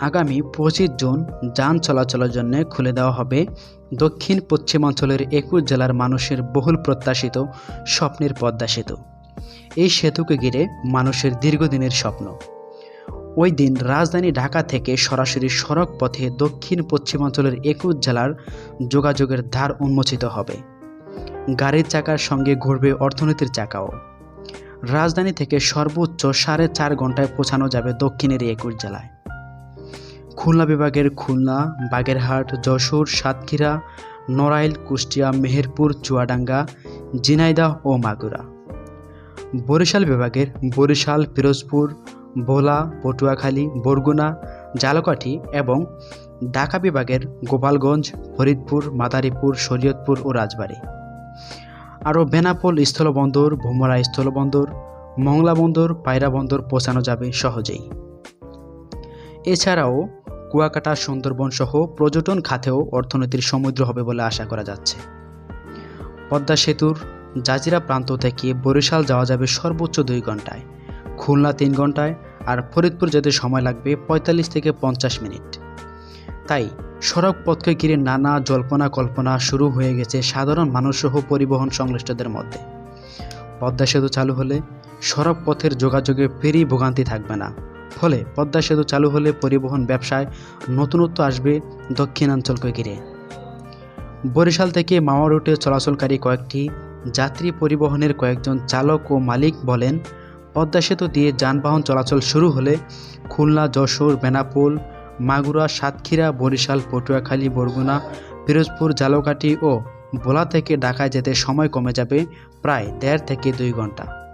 আগামী পঁচিশ জুন যান চলাচলের জন্য খুলে দেওয়া হবে। দক্ষিণ পশ্চিমাঞ্চলের একুশ জেলার মানুষের বহুল প্রত্যাশিত, স্বপ্নের পদ্মা সেতু। এই সেতুকে ঘিরে মানুষের দীর্ঘদিনের স্বপ্ন। ওই দিন রাজধানী ঢাকা থেকে সরাসরি সড়ক পথে দক্ষিণ পশ্চিমাঞ্চলের একুশ জেলার যোগাযোগের ধার উন্মোচিত হবে। গাড়ির চাকার সঙ্গে ঘুরবে অর্থনীতির চাকাও। রাজধানী থেকে সর্বোচ্চ সাড়ে চার ঘন্টায় পৌঁছানো যাবে দক্ষিণের একুশ জেলায়। খুলনা বিভাগের খুলনা, বাগেরহাট, যশোর, সাতক্ষীরা, নড়াইল, কুষ্টিয়া, মেহেরপুর, চুয়াডাঙ্গা, ঝিনাইদহ ও মাগুরা। বরিশাল বিভাগের বরিশাল, পিরোজপুর, ভোলা, পটুয়াখালী, বরগুনা জালকাঠি এবং ঢাকা বিভাগের গোপালগঞ্জ, ফরিদপুর, মাদারীপুর, শরীয়তপুর ও রাজবাড়ী। আরও বেনাপোল স্থলবন্দর, ভোমরা স্থলবন্দর, মংলা বন্দর, পায়রা বন্দর পৌঁছানো যাবে সহজেই। এছাড়াও কুয়াকাটা, সুন্দরবন সহ পর্যটন খাতেও অর্থনীতির সমুদ্র হবে বলে আশা করা যাচ্ছে। পদ্মা সেতুর জাজিরা প্রান্ত থেকে বরিশাল যাওয়া যাবে সর্বোচ্চ দুই ঘন্টায় খুলনা তিন ঘন্টায় আর ফরিদপুর যেতে সময় লাগবে পঁয়তাল্লিশ থেকে পঞ্চাশ মিনিট। তাই সড়ক পথকে ঘিরে নানা জল্পনা কল্পনা শুরু হয়ে গেছে সাধারণ মানুষসহ পরিবহন সংশ্লিষ্টদের মধ্যে। পদ্মা সেতু চালু হলে সড়ক পথের যোগাযোগে ফেরি ভোগান্তি থাকবে না। ফলে পদ্মা সেতু চালু হলে পরিবহন ব্যবসায় নতুনত্ব আসবে দক্ষিণাঞ্চলকে ঘিরে বরিশাল থেকে মাওয়া রুটে চলাচলকারী কয়েকটি যাত্রী পরিবহনের কয়েকজন চালক ও মালিক বলেন, পদ্মা সেতু দিয়ে যানবাহন চলাচল শুরু হলে খুলনা, যশোর, বেনাপোল, মাগুরা, সাতক্ষীরা, বরিশাল, পটুয়াখালী, বরগুনা, পিরোজপুর, জালকাঠি ও ভোলা থেকে ঢাকায় যেতে সময় কমে যাবে প্রায় দেড় থেকে দুই ঘণ্টা।